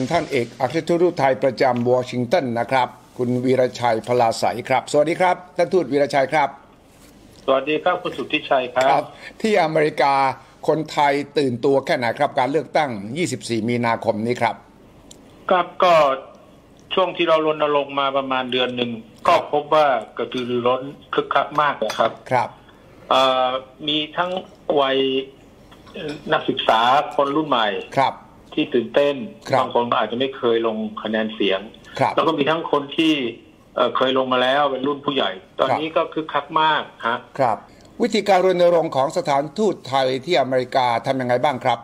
เป็นท่านเอกอัครทูตไทยประจำวอชิงตันนะครับ คุณวีรชัยพลาใสครับ สวัสดีครับท่านทูตวีรชัยครับ สวัสดีครับคุณสุทธิชัยครับที่อเมริกาคนไทยตื่นตัวแค่ไหนครับ การเลือกตั้ง 24 มีนาคมนี้ครับ ครับก็ช่วงที่เรารณรงค์มาประมาณเดือนหนึ่งก็พบว่ากระตือรือร้นคึกคักมากนะครับครับเอ่อมีทั้งวัยนักศึกษาคนรุ่นใหม่ครับ ที่ตื่นเต้นครับ บางคนก็อาจจะไม่เคยลงคะแนนเสียง ครับ แล้วก็มีทั้งคนที่เอ่อเคยลงมาแล้วเป็นรุ่นผู้ใหญ่ ตอนครับนี้ก็คึกคักมากฮะ ครับ วิธีการรณรงค์ของสถานทูตไทยที่อเมริกาทำยังไงบ้างครับ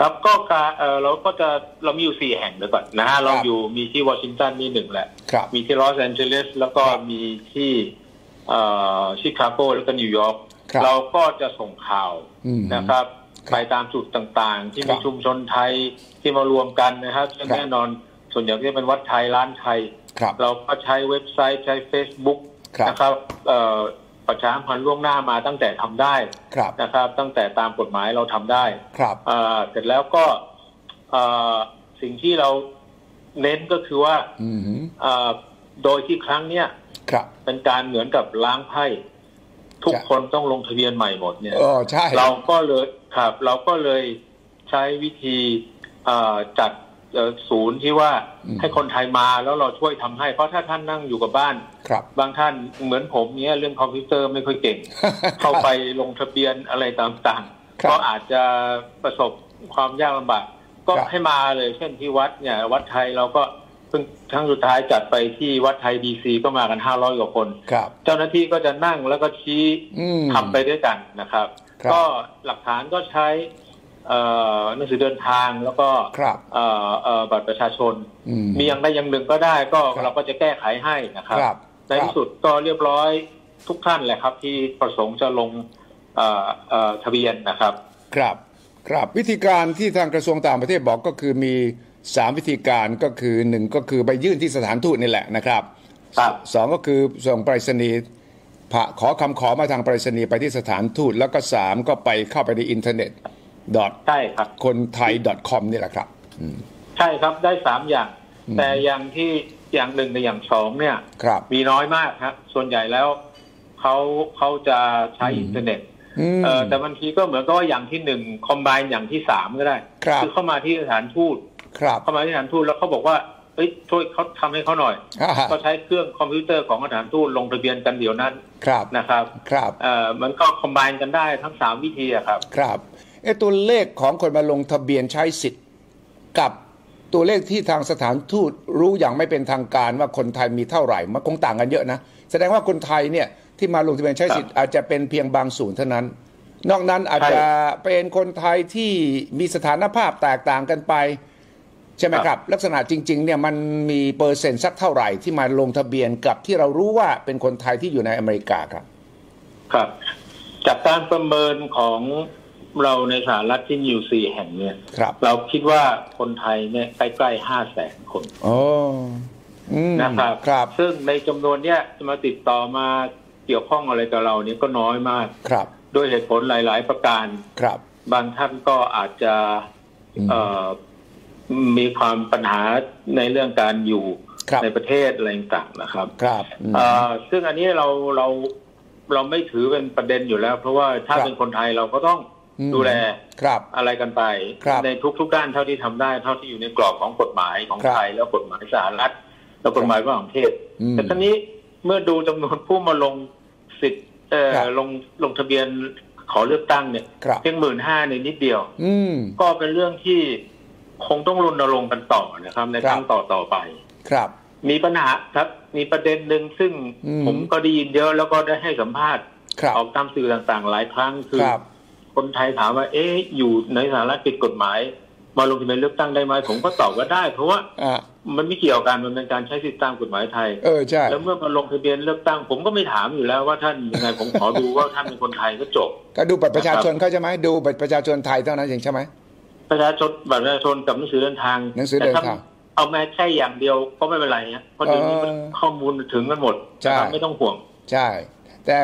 ครับก็การเออเราก็จะเรามีอยู่สี่แห่งเดี๋ยวก่อนนะฮะเราอยู่มีที่วอชิงตันนี่หนึ่งแหละ ครับ มีที่ลอสแอนเจลิสแล้วก็มีที่เอ่อชิคาโกแล้วก็นิวยอร์กครับเราก็จะส่งข่าวอืมนะครับครับ ไปตามจุดต่างๆ ที่ครัมีบชุมชนไทยที่มารวมกันนะครับซึ่งครับแน่นอนส่วนใหญ่ก็จะเป็นวัดไทยร้านไทยครับเราก็ใช้เว็บไซต์ใช้ Facebook ครับนะครับเอ่อประชาสัมพันธ์ล่วงหน้ามาตั้งแต่ทำได้ครับนะครับ ตั้งแต่ตามกฎหมายเราทำได้ครับเอ่อเสร็จแล้วก็เอ่อสิ่งที่เราเน้นก็คือว่าอืมเอ่อโดยที่ครั้งเนี้ยครับเป็นการเหมือนกับล้างไพ่ทุกใช่คนต้องลงทะเบียนใหม่หมดเนี่ยเออใช่เราก็เลย ครับ เราก็เลยใช้วิธีเอ่อจัดเอ่อศูนย์ที่ว่าอืมให้คนไทยมาแล้วเราช่วยทำให้ เพราะถ้าท่านนั่งอยู่กับบ้านครับบางท่านเหมือนผมเนี้ยเรื่องคอมพิวเตอร์ไม่ค่อยเก่ง เข้าไปลงทะเบียนอะไรต่างครับๆก็อาจจะประสบความยากลำบากก็ครับให้มาเลยเช่นที่วัดเนี่ย วัดไทยเราก็เพิ่งครั้งสุดท้ายจัดไปที่วัดไทยดีซีก็มากันห้าร้อยกว่าคนครับเจ้าหน้าที่ก็จะนั่งแล้วก็ชี้อืมทำไปด้วยกันนะครับครับ ก็หลักฐานก็ใช้เอ่อหนังสือเดินทางแล้วก็ครับเอ่อเอ่อบัตรประชาชนอืมมีอย่างใดอย่างหนึ่งก็ได้ก็ครับเราก็จะแก้ไขให้นะครับครับในที่สุดก็เรียบร้อยทุกท่านแหละครับ ที่ประสงค์จะลงเอ่อเอ่อทะเบียนนะครับ ครับครับวิธีการที่ทางกระทรวงต่างประเทศบอกก็คือมีสามวิธีการก็คือหนึ่งก็คือไปยื่นที่สถานทูตนี่แหละนะครับครับสองก็คือส่งไปรษณีย์ผ่า ขอคำขอมาทางไปรษณีย์ไปที่สถานทูตแล้วก็สามก็ไปเข้าไปในอินเทอร์เน็ตใช่ครับคนไทย .com นี่แหละครับใช่ครับได้สามอย่าง แต่อย่างที่อย่างหนึ่งในอย่างสองเนี่ยครับมีน้อยมากครับ ส่วนใหญ่แล้วเขาเขาจะใช้อินเทอร์เน็ตอืมเออแต่บางทีก็เหมือนกับว่าอย่างที่หนึ่งคอมไบน์อย่างที่สามก็ได้ครับอเข้ามาที่สถานทูตครับเข้ามาที่สถานทูตแล้วเขาบอกว่า เอ้ยช่วยเขาทำให้เขาหน่อยอ่าก็ใช้เครื่องคอมพิวเตอร์ของสถานทูตลงทะเบียนกันเดี๋ยวนั้นครับนะครับครับเอ่อมันก็คอมไบน์กันได้ทั้งสามวิธีอะครับ ครับเอะตัวเลขของคนมาลงทะเบียนใช้สิทธิ์ กับตัวเลขที่ทางสถานทูตรู้อย่างไม่เป็นทางการว่าคนไทยมีเท่าไหร่มันคงต่างกันเยอะนะ แสดงว่าคนไทยเนี่ยที่มาลงทะเบียนใช้สิทธิ์อาจจะเป็นเพียงบางส่วนเท่านั้น นอกนั้นอาจจะเป็นคนไทยที่มีสถานภาพแตกต่างกันไปใช่ไหมครับ ลักษณะจริงๆเนี่ยมันมีเปอร์เซ็นต์สักเท่าไหร่ที่มาลงทะเบียนกับที่เรารู้ว่าเป็นคนไทยที่อยู่ในอเมริกาครับ ครับ จากการประเมินของเราในสหรัฐที่มีอยู่สี่แห่งเนี่ยครับเราคิดว่าคนไทยเนี่ยใกล้ๆห้าแสนคนโอ้อืมนะครับครับซึ่งในจำนวนเนี้ยจะมาติดต่อมาเกี่ยวข้องอะไรกับเราเนี่ยก็น้อยมากครับด้วยเหตุผลหลาย ๆ ประการครับ บางท่านก็อาจจะอืมเอ่อ มีความปัญหาในเรื่องการอยู่ครับในประเทศอะไรต่างๆนะครับ ครับอืมเอ่อซึ่งอันนี้เราเราเราไม่ถือเป็นประเด็นอยู่แล้ว เพราะว่าถ้าครับเป็นคนไทยเราก็ต้องอืมดูแลครับอะไรกันไปครับในทุกๆด้านเท่าที่ทำได้ เท่าที่อยู่ในกรอบของกฎหมายของครับไทยแล้วกฎหมายสหรัฐแล้วกฎหมายระหว่างประเทศอืมแต่ทีนี้เมื่อดูจำนวนผู้มาลงสิทธิ์เอ่อครับลงลงทะเบียนขอเลือกตั้งเนี่ยครับเพียงหมื่นห้าในนิดเดียวอืมก็เป็นเรื่องที่ คงต้องรณรงค์กันต่อนะครับ ในครัคบรั้งต่อต่อไป ครับ มีปัญหาครับ มีประเด็นหนึ่งซึ่งอืมผมก็ได้ยินเยอะแล้วก็ได้ให้สัมภาษณ์ครับออกตามสื่อต่างๆ หลายครั้งคือครับคนไทยถามว่า เอ๊ะอยู่ในสหรัฐผิดกฎหมาย มาลงทะเบียนเลือกตั้งได้ไหมผมก็ตอบว่าได้ เพราะว่าอ่ามันไม่เกี่ยวกันมันเป็นการใช้สิทธิตามกฎหมายไทยเออใช่แล้วเมื่อมาลงทะเบียนเลือกตั้ง ผมก็ไม่ถามอยู่แล้วว่าท่านยังไงผมขอดูว่าท่านเป็นคนไทยก็จบ ก็ดูบัตรประชาชนเขาใช่ไหมดูบัตรประชาชนไทยเท่านั้นเองใช่ไหม ประชาชนบัตรประชาชนกับหนังสือเดินทางหนังสือเดินทางแต่ถ้เอาแม้แค่อย่างเดียวก็ไม่เป็นไรนะเพราะเดี๋ยวนี้มันเออข้อมูลถึงกันหมดใช่นะครับไม่ต้องห่วง ใช่ แต่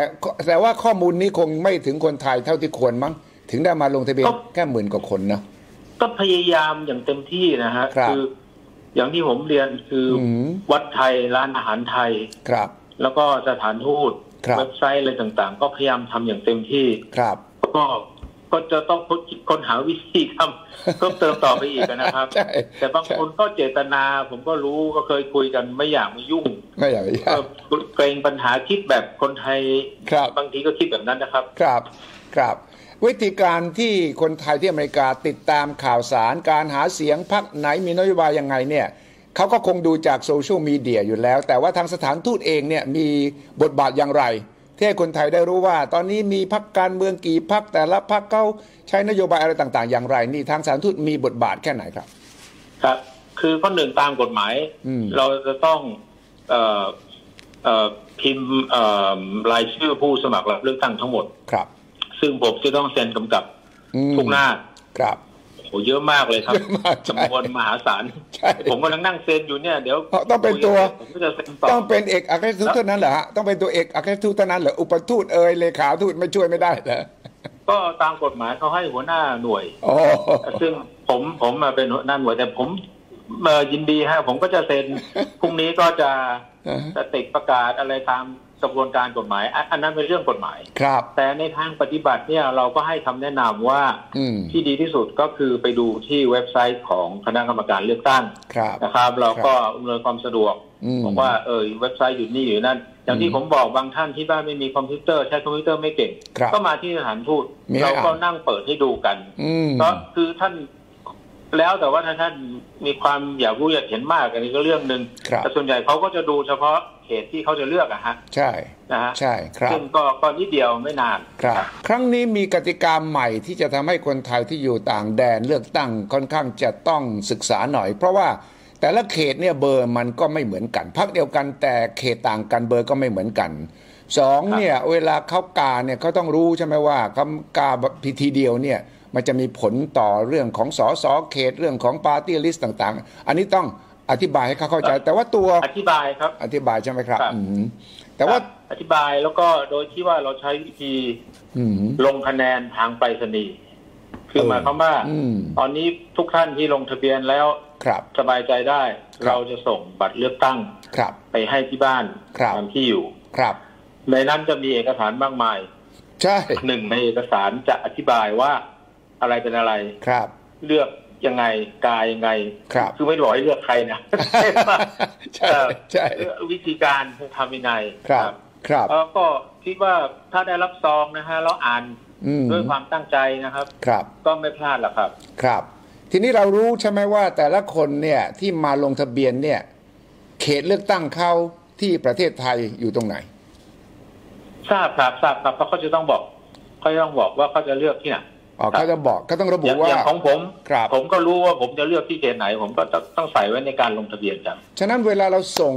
แต่ว่าข้อมูลนี้คงไม่ถึงคนไทยเท่าที่ควรมั้ง ถึงได้มาลงทะเบียนก็แค่หมื่นกว่าคนนะก็พยายามอย่างเต็มที่นะฮะครับออย่างที่ผมเรียนคือออืมวัดไทยร้านอาหารไทยครับ แล้วก็สถานทูตครับเว็บไซต์อะไรต่างๆ ก็พยายามทำอย่างเต็มที่ครับก็ ก็จะต้องค้นคิดค้นหาวิธีทำเพิ่มเติมต่อไปอีกนะครับใช่แต่บางคนก็เจตนาผมก็รู้ก็เคยคุยกันไม่อยากมายุ่ง ไม่อยากเออเกรงปัญหาคิดแบบคนไทยครับบางทีก็คิดแบบนั้นนะครับ ครับครับ วิธีการที่คนไทยที่อเมริกาติดตามข่าวสารการหาเสียงพักไหนมีนโยบายยังไงเนี่ยเขาก็คงดูจากโซเชียลมีเดียอยู่แล้ว แต่ว่าทางสถานทูตเองเนี่ยมีบทบาทอย่างไร ที่ให้คนไทยได้รู้ว่า ตอนนี้มีพักการเมืองกี่พักแต่ละพักเขาใช้นโยบายอะไรต่าง ๆ อย่างไร นี่ทางสถานทูตมีบทบาทแค่ไหนครับ ครับ คือข้อหนึ่งตามกฎหมายอืมเราจะต้องเอ่อเอ่อพิมพ์เอ่อรายชื่อผู้สมัครรับเลือกตั้งทั้งหมดครับ ซึ่งผมจะต้องเซ็นกำกับอืมทุกหน้าครับ โหเยอะมากเลยครับเยอะมากใช่จำนวนมหาศาลใช่ผมกำลังนั่งเซ็นอยู่เนี่ยเดี๋ยวเพราะต้องเป็นตัวผมก็จะเซ็นต่อต้องเป็นเอกอัครราชทูตเท่านั้นเหรอฮะต้องเป็นตัวเอกอัครราชทูตเท่านั้นเหรออุปทูตเอ่ยเลขาทูตไม่ช่วยไม่ได้เหรอก็ตามกฎหมายเขาให้หัวหน้าหน่วยโอ้ซึ่งผมผมมาเป็นหัวหน้าหน่วยแต่ผมเอ่อยินดีฮะผมก็จะเซ็นพรุ่งนี้ก็จะจะติดประกาศอะไรตาม กระบวนการกฎหมายอันอันนั้นเป็นเรื่องกฎหมาย ครับ แต่ในทางปฏิบัติเนี่ยเราก็ให้คำแนะนำว่าอืมที่ดีที่สุดก็คือไปดูที่เว็บไซต์ของคณะกรรมการเลือกตั้งครับนะครับ เราก็อำนวยความสะดวกอืมบอกว่าเออเว็บไซต์อยู่นี่อยู่นั่นอย่างที่อืมผมบอกบางท่านที่บ้านไม่มีคอมพิวเตอร์ใช้คอมพิวเตอร์ไม่เก่งครับก็มาที่สถานทูตมีให้เราก็อ่านนั่งเปิดให้ดูกันอืมก็คือท่าน แล้วแต่ว่าถ้าท่านมีความอยากรู้อยากเห็นมากอันนี้ก็เรื่องหนึ่งครับแต่ส่วนใหญ่เขาก็จะดูเฉพาะเขตที่เขาจะเลือกอะฮะใช่นะฮะใช่ครับซึ่งก็ก็นิดเดียวไม่นานครับ ครั้งนี้มีกติกาใหม่ที่จะทำให้คนไทยที่อยู่ต่างแดนเลือกตั้งค่อนข้างจะต้องศึกษาหน่อย เพราะว่าแต่ละเขตเนี่ยเบอร์มันก็ไม่เหมือนกันพักเดียวกันแต่เขตต่างกันเบอร์ก็ไม่เหมือนกันสองเนี่ยเวลาเขากาเนี่ยเขาต้องรู้ใช่ไหมว่าคำกาพิธีเดียวเนี่ย มันจะมีผลต่อเรื่องของสอสอเขตเรื่องของปาร์ตี้ลิสต์ต่าง ๆ อันนี้ต้องอธิบายให้เขาเข้าใจ แต่ว่าตัวอธิบายครับ อธิบายใช่ไหมครับครับอืมแต่ว่าอธิบายแล้วก็โดยที่ว่าเราใช้วิธีอืมลงคะแนนทางไปรษณีย์คือเออหมายความว่าอืมตอนนี้ทุกท่านที่ลงทะเบียนแล้วครับสบายใจได้ครับเราจะส่งบัตรเลือกตั้งครับ ไปให้ที่บ้านครับตามที่อยู่ครับ ในนั้นจะมีเอกสารมากมาย ใช่หนึ่งในเอกสารจะอธิบายว่า อะไรเป็นอะไรครับ เลือกยังไงกายยังไงครับคือไม่ได้บอกให้เลือกใครนะใช่ใช่เอ่อวิธีการทำยังไงครับครับแล้วก็คิดว่าถ้าได้รับซองนะฮะแล้วอ่านอืมด้วยความตั้งใจนะครับ ครับ ก็ไม่พลาดหรอกครับ ครับ ทีนี้เรารู้ใช่ไหมว่าแต่ละคนเนี่ยที่มาลงทะเบียนเนี่ย เขตเลือกตั้งเขาที่ประเทศไทยอยู่ตรงไหน ทราบครับทราบครับเพราะเขาจะต้องบอกเขาจะต้องบอกว่าเขาจะเลือกที่ไหน อ๋อเขาจะบอกเขาต้องระอบุย่างว่าอย่างของผมครับผมก็รู้ว่าผมจะเลือกที่เขตไหน ผมก็ต้องต้องใส่ไว้ในการลงทะเบียนครับฉะนั้นเวลาเราส่ง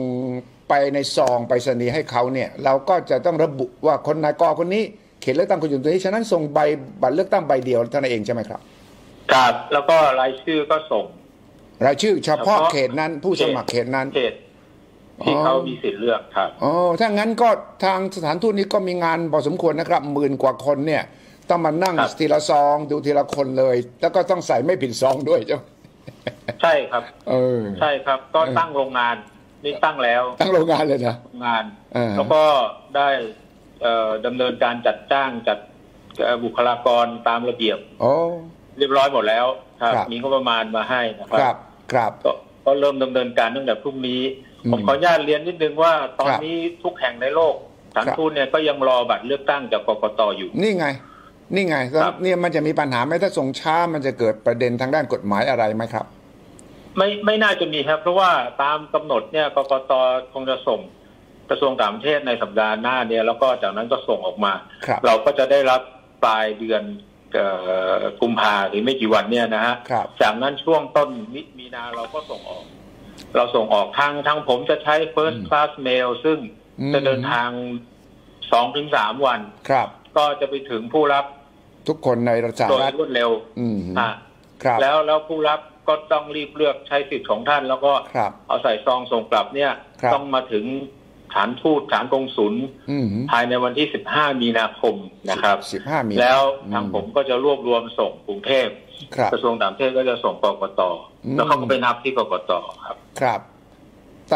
ไปในซองไปรษณีย์ให้เขาเนี่ย เราก็จะต้องระบุว่าคนนายกคนนี้เขตเลือกตั้งคุณอยู่ตรงนี้ฉะนั้นส่งใบบัตรเลือกตั้งใบเดียวเท่านั้นเองใช่ไหมครับครับแล้วก็รายชื่อก็ส่งรายชื่อเฉพาะเฉพาะเขตนั้นผู้สมัครเขตนั้นเขตที่อ๋อเขามีสิทธิ์เลือกครับอ๋อถ้างั้นก็ทางสถานทูตนี้ก็มีงานพอสมควรนะครับหมื่นกว่าคนเนี่ย ต้องมานั่งครับ ทีละซองดูทีละคนเลย แล้วก็ต้องใส่ไม่ผิดซองด้วยใช่ไหมใช่ครับ เออ ใช่ครับ ก็เออ ตั้งโรงงานนี่ตั้งแล้วทั้งโรงงานเลยนะ โรงงาน เออ แล้วก็ได้เอ่อดำเนินการจัดจ้างจัดเอ่อบุคลากรตามระเบียบ โอ้ เรียบร้อยหมดแล้วครับ ครับ มีงบประมาณมาให้นะคครัรับ ครับ ก็ก็เริ่มดำเนินการตั้งแต่พรุ่งนี้ อืมผมขออนุญาตเรียนนิดนึงว่าตอนครับนี้ทุกแห่งในโลกสถานครับ ทูตเนี่ยก็ยังรอบัตรเลือกตั้งจากกกตอยู่ นี่ไง นี่ไงครับ เนี่ยมันจะมีปัญหาไหมถ้าส่งช้ามันจะเกิดประเด็นทางด้านกฎหมายอะไรไหมครับ ไม่ไม่น่าจะมีครับ เพราะว่าตามกำหนดเนี่ยกกตคงจะส่งกระทรวงต่างประเทศในสัปดาห์หน้าเนี่ยแล้วก็จากนั้นก็ส่งออกมา ครับ เราก็จะได้รับปลายเดือนเอ่อกุมภาหรือไม่กี่วันเนี่ยนะฮะครับ จากนั้นช่วงต้นมิมีนาเราก็ส่งออก เราส่งออกทางทางผมจะใช้ first อืม class mail ซึ่งอืม จะเดินทางสองถึงสามวัน ครับ ก็จะไปถึงผู้รับ ทุกคนในสหโดยรัฐรวดเร็วอืมอะครับ แล้วแล้วผู้รับก็ต้องรีบเลือกใช้สิทธิ์ของท่าน แล้วก็ครับเอาใส่ซองส่งกลับเนี่ยครับต้องมาถึงฐานทูตฐานกงสุลอืมภายในวันที่ 15 มีนาคมนะครับสิบห้ามีแล้วทางผมก็จะรวบรวมส่งกรุงเทพครับกระทรวงต่างประเทศก็จะส่งกกตอืมแล้วเขาก็ไปนับที่กกตครับ ครับ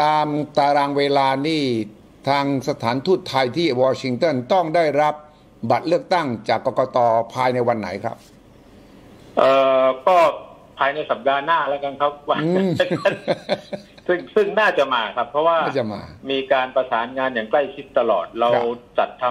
ตามตารางเวลานี่ทางสถานทูตไทยที่วอชิงตันต้องได้รับ บัตรเลือกตั้งจากกกตภายในวันไหนครับ เอ่อก็ภายในสัปดาห์หน้าแล้วกันครับว่าอืมซึ่งซึ่งน่าจะมาครับ เพราะว่าน่าจะมามีการประสานงานอย่างใกล้ชิดตลอด เราครับจัดท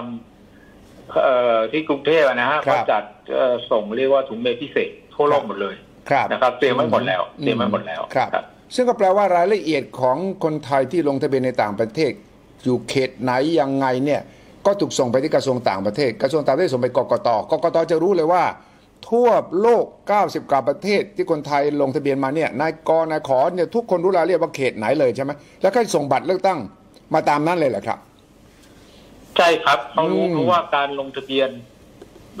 ำเอ่อที่กรุงเทพอะนะฮะครับเขาจัดเอ่อส่งเรียกว่าถุงเมลพิเศษทั่วโลกหมดเลยครับนะครับเตรียมไว้หมดแล้วเตรียมไว้หมดแล้วครับ ซึ่งก็แปลว่ารายละเอียดของคนไทยที่ลงทะเบียนในต่างประเทศ อยู่เขตไหนยังไงเนี่ย ก็ถูกส่งไปที่กระทรวงต่างประเทศ กระทรวงต่างประเทศส่งไปกกตกกตจะรู้เลยว่า ทั่วโลก 90 กว่าประเทศที่คนไทยลงทะเบียนมาเนี่ยนายกนายขอเนี่ยทุกคนรู้รายละเอียดว่าเขตไหนเลยใช่ไหมแล้วก็ส่งบัตรเลือกตั้งมาตามนั้นเลยเหรอครับ ใช่ครับเขารู้อืมเพราะว่าการลงทะเบียน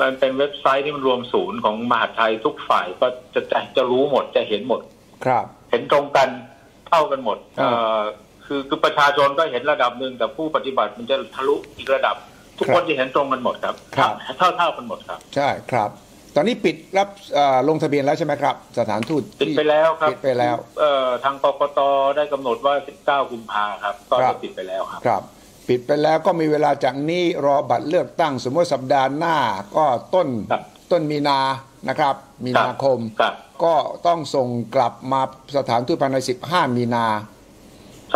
มันเป็นเว็บไซต์ที่มันรวมศูนย์ของมหาดไทยทุกฝ่ายก็จะจะจะรู้หมดจะเห็นหมด ครับ เห็นตรงกันเท่ากันหมดครับเอ่อ คือคือประชาชนก็เห็นระดับหนึ่งแต่ผู้ปฏิบัติมันจะทะลุอีกระดับ ทุกครับคนจะเห็นตรงกันหมดครับครับเท่าเท่ากันหมดครับ ใช่ครับ ตอนนี้ปิดรับเอ่อลงทะเบียนแล้วใช่ไหมครับ สถานทูตปิดไปแล้วครับปิดไปแล้วเอ่อทางกกตได้กำหนดว่า 19 กุมภาครับก็ครัจะบปิดไปแล้วครับครับ ปิดไปแล้วก็มีเวลาจากนี้รอบัตรเลือกตั้ง สมมติสัปดาห์หน้าก็ต้นครับต้นมีนานะครับ มีนาคมครับก็ต้องส่งกลับมาสถานทูตภายใน 15 มีนาใ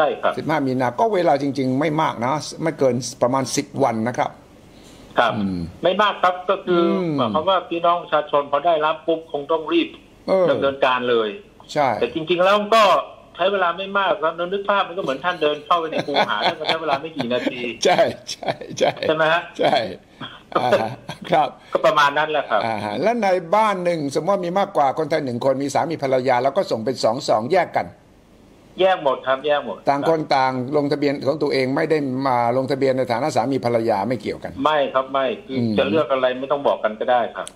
ช่ครับ15มีนาก็เวลาจริง ๆ ไม่มากนะ ไม่เกินประมาณ10วันนะครับ ครับอืมไม่มากครับก็คืออมหมายความว่าพี่น้องประชาชนพอได้รับปุ๊บคงต้องรีบเออดำเนินการเลย ใช่ แต่จริง ๆ แล้วก็ใช้เวลาไม่มากครับนึกภาพมันก็เหมือนท่านเดินเข้าไปในคูหาท่านก็ใช้เวลาไม่กี่นาที ใช่ใช่ใช่ใช่ไหมฮะใช่อ่าฮะครับก็ประมาณนั้นแหละครับอ่าฮะแล้วในบ้านหนึ่งสมมติว่ามีมากกว่าคนไทยหนึ่งคนมีสามีภรรยา แล้วก็ส่งเป็นสองสองแยกกัน แยกหมดครับแยกหมดต่างคนต่างลงทะเบียนของตัวเองไม่ได้มาลงทะเบียนในฐานะสามีภรรยาไม่เกี่ยวกัน ไม่ครับไม่คืออมจะเลือกอะไรไม่ต้องบอกกันก็ได้ครับ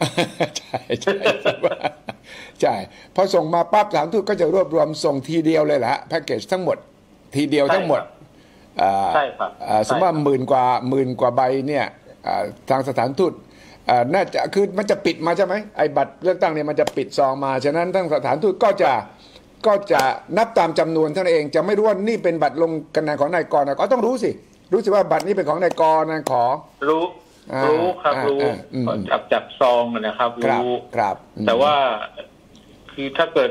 ใช่ใช่ใช่พอส่งมาปั๊บสถานทูตก็จะรวบรวมส่งทีเดียวเลยแหละแพ็กเกจทั้งหมดทีเดียวทั้งหมดอ่าใช่ครับอ่าสมมติว่าใช่ครับหมื่นกว่าหมื่นกว่าใบเนี่ยอ่าทางสถานทูตอ่าน่าจะคือมันจะปิดมาใช่ไหมไอ้บัตรเลือกตั้งเนี่ยมันจะปิดซองมา ฉะนั้นทั้งสถานทูตก็จะ ก็จะนับตามจำนวนเท่านั้นเอง จะไม่รู้ว่านี่เป็นบัตรลงคะแนนของนายกรนะก็ต้องรู้สิ รู้สิว่าบัตรนี้เป็นของนายกรนายขอ รู้อ่ารู้ครับอ่ารู้อ่าอืมจับจับซองนะครับครับรู้ครับอืมแต่ว่าคือถ้าเกิด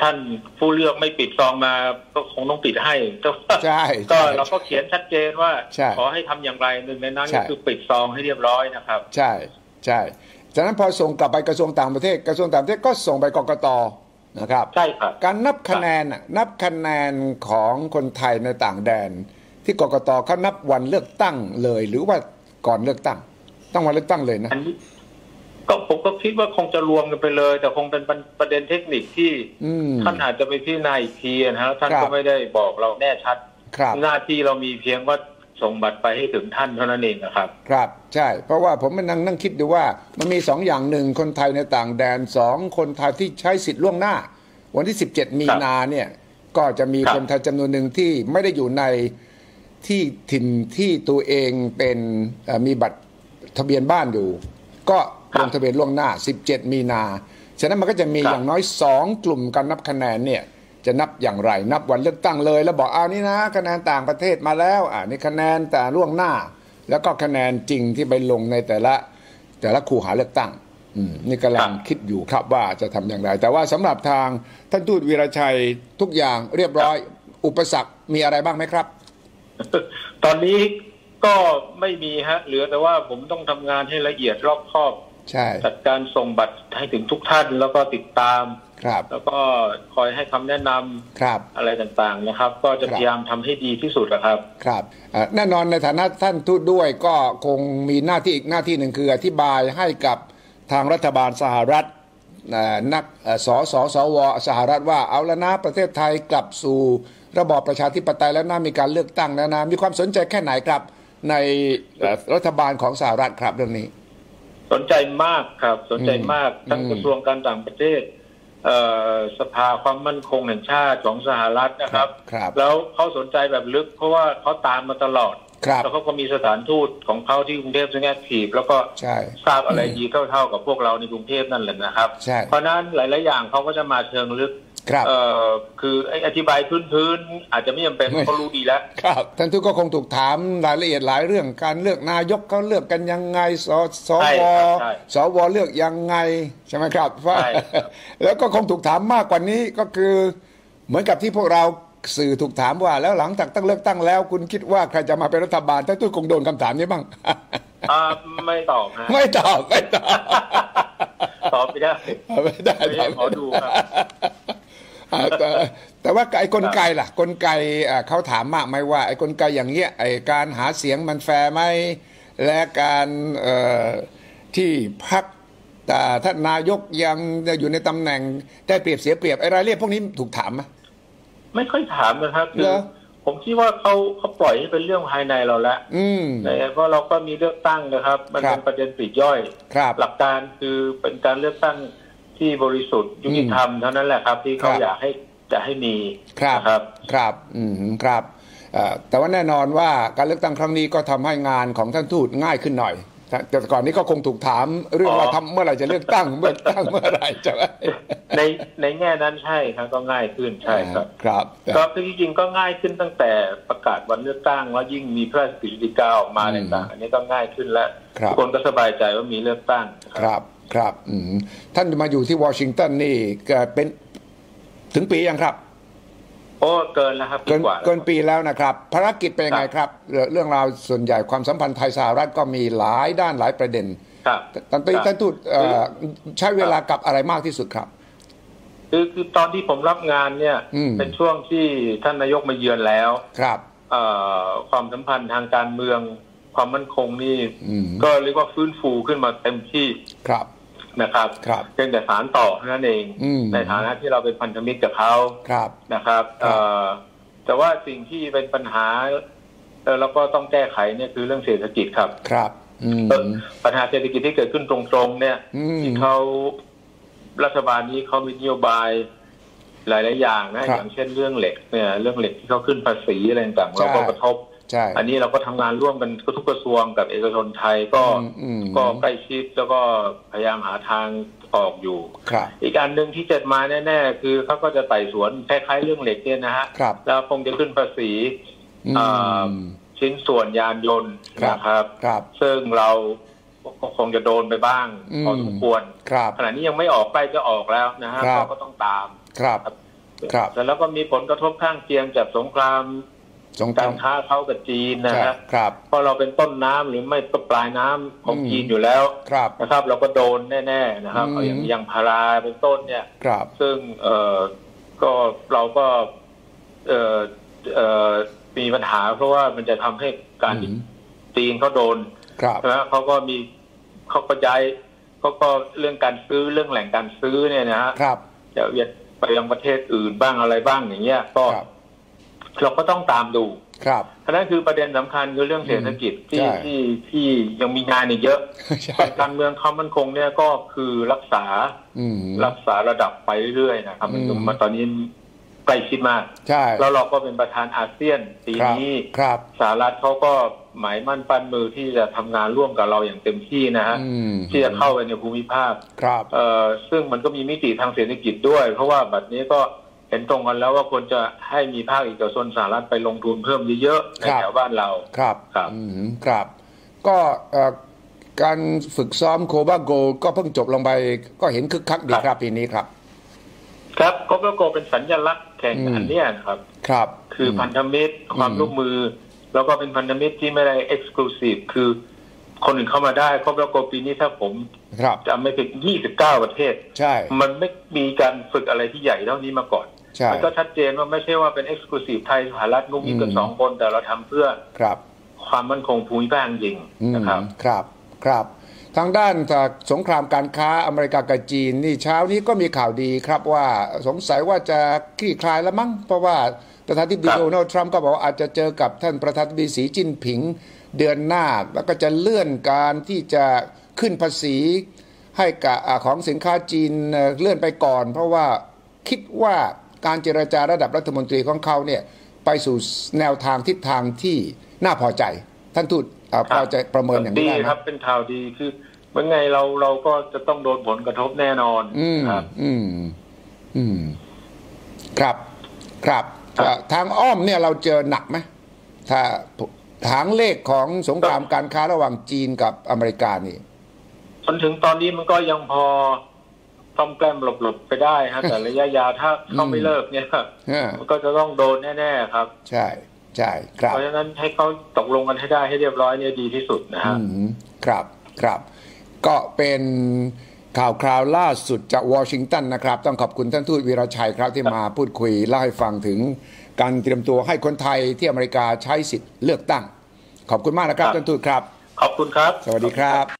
ท่านผู้เลือกไม่ปิดซองมาก็คงต้องปิดให้แต่ว่าใช่ก็ใช่เราก็เขียนชัดเจนว่าใช่ขอให้ทำอย่างไรหนึ่งในนั้นใช่ก็คือปิดซองให้เรียบร้อยนะครับ ใช่ใช่ฉะนั้นพอส่งกลับไปกระทรวงต่างประเทศ กระทรวงต่างประเทศก็ส่งไปกกต นะครับใช่ครับการนับคะแนนน่ะนับคะแนนของคนไทยในต่างแดน ที่กกตเขานับวันเลือกตั้งเลย หรือว่าก่อนเลือกตั้งต้องวันเลือกตั้งเลยนะอันนี้ก็ผมก็คิดว่าคงจะรวมกันไปเลย แต่คงเป็นประเด็นเทคนิคที่อืมท่านอาจจะไปพิจารณาอีกทีนะฮะท่านครัก็บไม่ได้บอกเราแน่ชัดครับหน้าที่เรามีเพียงว่า ส่งบัตรไปให้ถึงท่านเท่านั้นเองนะครับ ครับ ใช่ เพราะว่าผมมันนั่งนั่งคิดดูว่ามันมีสองอย่างหนึ่งคนไทยในต่างแดนสองคนไทยที่ใช้สิทธิ์ล่วงหน้า วันที่ 17 มีนาเนี่ยก็จะมีครับคนไทยจำนวนหนึ่งที่ไม่ได้อยู่ในที่ถิ่นที่ตัวเองเป็นเอ่อมีบัตรทะเบียนบ้านอยู่ ก็ลงทะเบียนล่วงหน้า 17 มีนา ฉะนั้นมันก็จะมีอย่างน้อยสองกลุ่มการนับคะแนนเนี่ย จะนับอย่างไร นับวันเลือกตั้งเลย แล้วบอกเอานี่นะคะแนนต่างประเทศมาแล้วอ่านี่คะแนนแต่ล่วงหน้า แล้วก็คะแนนจริงที่ไปลงในแต่ละแต่ละคูหาเลือกตั้งอืมนี่กำลังครับคิดอยู่ครับว่าจะทำอย่างไร แต่ว่าสำหรับทางท่านทูตวีรชัยทุกอย่างเรียบร้อย อุปสรรคมีอะไรบ้างไหมครับ ตอนนี้ก็ไม่มีฮะ เหลือแต่ว่าผมต้องทำงานให้ละเอียดรอบคอบ ใช่จัดการส่งบัตรให้ถึงทุกท่านแล้วก็ติดตาม ครับแล้วก็คอยให้คำแนะนำครับอะไรต่างๆนะครับ ก็จะครับพยายามทำให้ดีที่สุดนะครับครับเอ่อแน่นอนในฐานะท่านทูตด้วยก็คงมีหน้าที่อีกหน้าที่หนึ่งคืออธิบายให้กับทางรัฐบาลสหรัฐเอ่อนักเอ่อสสสวสหรัฐว่าเอาแล้วนะประเทศไทยกลับสู่ระบอบประชาธิปไตยแล้วนะมีการเลือกตั้งแล้วนะมีความสนใจแค่ไหนครับ ในเอ่อรัฐบาลของสหรัฐครับเรื่องนี้ สนใจมากครับสนใจมากอืมทั้งอืมกระทรวงการต่างประเทศเอ่อ สภาความมั่นคงแห่งชาติของสหรัฐนะครับครับ แล้วเขาสนใจแบบลึกเพราะว่าเขาตามมาตลอดครับแล้วเขาก็มีสถานทูตของเขาที่กรุงเทพซึ่งแอคทีฟแล้วก็ใช่ทราบอะไรดีเท่าๆกับพวกเราในกรุงเทพนั่นแหละนะครับใช่เพราะฉะนั้นหลาย ๆ อย่างเขาก็จะมาเชิงลึก ครับเอ่อคือไอ้อธิบายพื้นๆอาจจะไม่จำเป็นไม่เขารู้ดีแล้วครับท่านทูตก็คงถูกถามรายละเอียดหลายเรื่องการเลือกนายกเขาเลือกกันยังไงสสใช่วครับใช่สวเลือกยังไงใช่ไหมครับว่าใช่ครับแล้วก็คงถูกถามมากกว่านี้ก็คือ เหมือนกับที่พวกเราสื่อถูกถามว่า แล้วหลังจากตั้งเลือกตั้งแล้ว คุณคิดว่าใครจะมาเป็นรัฐบาลท่านทูตคงโดนคำถามนี้บ้างอ่าไม่ตอบนะไม่ตอบไม่ตอบตอบไม่ได้ไม่ได้ไม่ได้ขอดูครับอ่า แต่แต่ว่าไอ้กลไกล่ะ กลไกอ่าเขาถามมากไหมว่า ไอ้กลไกอย่างเงี้ยไอ้การหาเสียงมันแฟร์ไหมและการเอ่อที่พักแต่ท่านนายกยังอยู่ในตำแหน่งได้เปรียบเสียเปรียบไอ้รายละเอียดพวกนี้ถูกถามไหมไม่ค่อยถามนะครับคืเหรออผมคิดว่าเขาเขาปล่อยให้เป็นเรื่องภายในเราแล้วอืมนะเพราะเราก็มีเลือกตั้งนะครับ มันครับเป็นประเด็นปลีกย่อยครับหลักการคือเป็นการเลือกตั้ง ที่บริสุทธิ์ยุติธรรมเท่านั้นแหละครับ ที่เขาครับอยากให้จะให้มีครับนะครับครับอืมครับเอ่อแต่ว่าแน่นอนว่าการเลือกตั้งครั้งนี้ก็ทำให้งานของท่านทูตง่ายขึ้นหน่อยแต่แต่ก่อนนี้ก็คงถูกถามเรื่องอ๋อว่าทำเมื่อไหร่จะเลือกตั้งเลือกตั้งเมื่อไหร่จะอะไรในในแง่นั้นใช่ครับก็ง่ายขึ้นใช่ครับ ครับ ก็คือจริงๆก็ง่ายขึ้นตั้งแต่ประกาศวันเลือกตั้ง แล้วยิ่งมีพระราชกฤษฎีกาออกมาอืมต่างๆอันนี้ก็ง่ายขึ้นแล้วครับคนก็สบายใจว่ามีเลือกตั้งครับ ครับอืมท่านมาอยู่ที่วอชิงตันนี่ก็เป็นถึงปียังครับโอ้เกินแล้วครับปีเกินกว่าแล้วเกินปีแล้วนะครับ ภารกิจเป็นยังไงครับครับเรื่องเรื่องราวส่วนใหญ่ความสัมพันธ์ไทยสหรัฐก็มีหลายด้านหลายประเด็นครับท่านท่านทูตเอ่อใช้เวลากับอะไรมากที่สุดครับคือคือตอนที่ผมรับงานเนี่ยอืมเป็นช่วงที่ท่านนายกมาเยือนแล้วครับเอ่อความสัมพันธ์ทางการเมืองความมั่นคงนี่อืมก็เรียกว่าฟื้นฟูขึ้นมาเต็มที่ครับ นะครับครับเพียงแต่สารต่อเท่านั้นเองอืมในฐานะที่เราเป็นพันธมิตรกับเขาครับนะครับครับเอ่อแต่ว่าสิ่งที่เป็นปัญหาเอ่อแล้วก็ต้องแก้ไขเนี่ยคือเรื่องเศรษฐกิจครับครับอืมเอ่อปัญหาเศรษฐกิจที่เกิดขึ้นตรงๆ เนี่ยอืมที่เขารัฐบาลนี้เขามีนโยบายหลาย ๆ อย่างนะครับอย่างเช่นเรื่องเหล็กเนี่ย เรื่องเหล็กที่เขาขึ้นภาษีอะไรต่างๆเราก็ใช่กระทบ ใช่อันนี้เราก็ทำงานร่วมกันทุกกระทรวงกับเอกชนไทยก็อืมอืมก็ใกล้ชิดแล้วก็พยายามหาทางออกอยู่ครับอีกอันหนึ่งที่จะมาแน่ ๆ คือเขาก็จะไต่สวนคล้ายๆเรื่องเหล็กเนี่ยนะฮะครับแล้วคงจะขึ้นภาษีอือ่ามชิ้นส่วนยานยนต์ครับนะครับครับซึ่งเราก็คงจะโดนไปบ้างอืมพอสมควรครับขณะนี้ยังไม่ออกใกล้จะออกแล้วนะฮะครับเราก็ต้องตามครับ ครับแต่แล้วก็มีผลกระทบข้างเคียงจากสงคราม สงครากามรค้าเขากับจีนนะครัฮะบครับเพราะเราเป็นต้นน้ำหรือไม่ก็ปลายน้ำของอืมจีนอยู่แล้วครับนะครับ เราก็โดนแน่ ๆ นะครับอืมเอาอย่างยางพาราเป็นต้นเนี่ยครับซึ่งเอ่อก็เราก็เอ่อเอ่อมีปัญหา เพราะว่ามันจะทำให้การอืมจีนเขาโดนครับนะเขาก็มีเขาก็ย้ายเขาก็เรื่องการซื้อเรื่องแหล่งการซื้อเนี่ยนะฮะครับจะเวียนไปยังประเทศอื่นบ้างอะไรบ้างอย่างเงี้ยก็ครับ เราก็ต้องตามดูครับเพราะนั้นคือประเด็นสำคัญคือเรื่องเศรษฐกิจที่ใช่ที่ที่ยังมีงานอีกเยอะใช่ส่วนการเมืองความมั่นคงเนี่ยก็คือรักษาอืมรักษาระดับไปเรื่อยๆนะครับมันอืมมาตอนนี้ใกล้ชิดมากใช่แล้วเราก็เป็นประธานอาเซียนปีครับนี้ครับสหรัฐเขาก็หมายมั่นปั้นมือที่จะทำงานร่วมกับเราอย่างเต็มที่นะฮะอืมที่จะเข้าไปในภูมิภาคครับเอ่อซึ่งมันก็มีมิติทางเศรษฐกิจด้วย เพราะว่าบัดนี้ก็ เห็นตรงกันแล้วว่าควรจะให้มีภาคเอกชนสหรัฐไปลงทุนเพิ่มเยอะๆในครับแถวบ้านเราครับครับอืมครับ ก็เอ่อการฝึกซ้อมโคบาโก ก็เพิ่งจบลงไปก็เห็นคึกคักดีครับปีนี้ครับ ครับก็ก็โกเป็นสัญลักษณ์แข่งอืมอันเนี้ยนะครับ ครับ คือพันธมิตรความอืมร่วมมือ แล้วก็เป็นพันธมิตรที่ไม่ได้เอ็กซ์คลูซีฟคือคนอื่นเข้ามาได้ครบแล้วโกปีนี้ถ้าผมครับจำไม่ผิด29ประเทศ ใช่ มันไม่มีการฝึกอะไรที่ใหญ่เท่านี้มาก่อนใช่ มันก็ชัดเจนว่าไม่ใช่ว่าเป็นเอ็กซ์คลูซีฟไทยสหรัฐงุ้มยิ่งกันอืมสองคน แต่เราทำเพื่อครับ ความมั่นคงภูมิภาคจริงอืมนะครับครับครับ ทางด้านจากสงครามการค้าอเมริกากับจีน นี่เช้านี้ก็มีข่าวดีครับว่าสงสัยว่าจะคลี่คลายแล้วมั้งเพราะว่าประธานาธิบดีครับโดนัลด์ทรัมป์ก็บอกว่าอาจจะเจอกับท่านประธานาธิบดีสีจิ้นผิงเดือนหน้า แล้วก็จะเลื่อนการที่จะขึ้นภาษีให้กับอ่าของสินค้าจีนเอ่อเลื่อนไปก่อน เพราะว่าคิดว่า การเจรจาระดับรัฐมนตรีของเขาเนี่ยไปสู่แนวทางทิศทางที่น่าพอใจ ท่านทูตอ่าพอจะประเมินอย่างนี้ดีได้ไหมครับเป็นข่าวดีคือเมื่อไงเราเราก็จะต้องโดนผลกระทบแน่นอนอืมครับ อืม อืม ครับ ครับครับอ่าทางอ้อมเนี่ยเราเจอหนักไหมถ้าทางเลขของสงครามการค้าระหว่างจีนกับอเมริกานี่จนถึงตอนนี้มันก็ยังพอ ต้อมแกล้มหลบๆไปได้ฮะแต่ระยะยาวถ้าเขาไม่เลิกเนี่ยเออมันก็จะต้องโดนแน่ๆครับ ใช่ใช่ครับเพราะฉะนั้นให้เขาตกลงกันให้ได้ให้เรียบร้อยเนี่ยดีที่สุดนะฮะอืมครับครับก็เป็นข่าวคราวล่าสุดจากวอชิงตันนะครับ ต้องขอบคุณท่านทูตวีรชัยครับที่มาพูดคุยเล่าให้ฟังถึงการเตรียมตัวให้คนไทยที่อเมริกาใช้สิทธิ์เลือกตั้ง ขอบคุณมากนะครับครับท่านทูตครับ ขอบคุณครับ สวัสดีครับ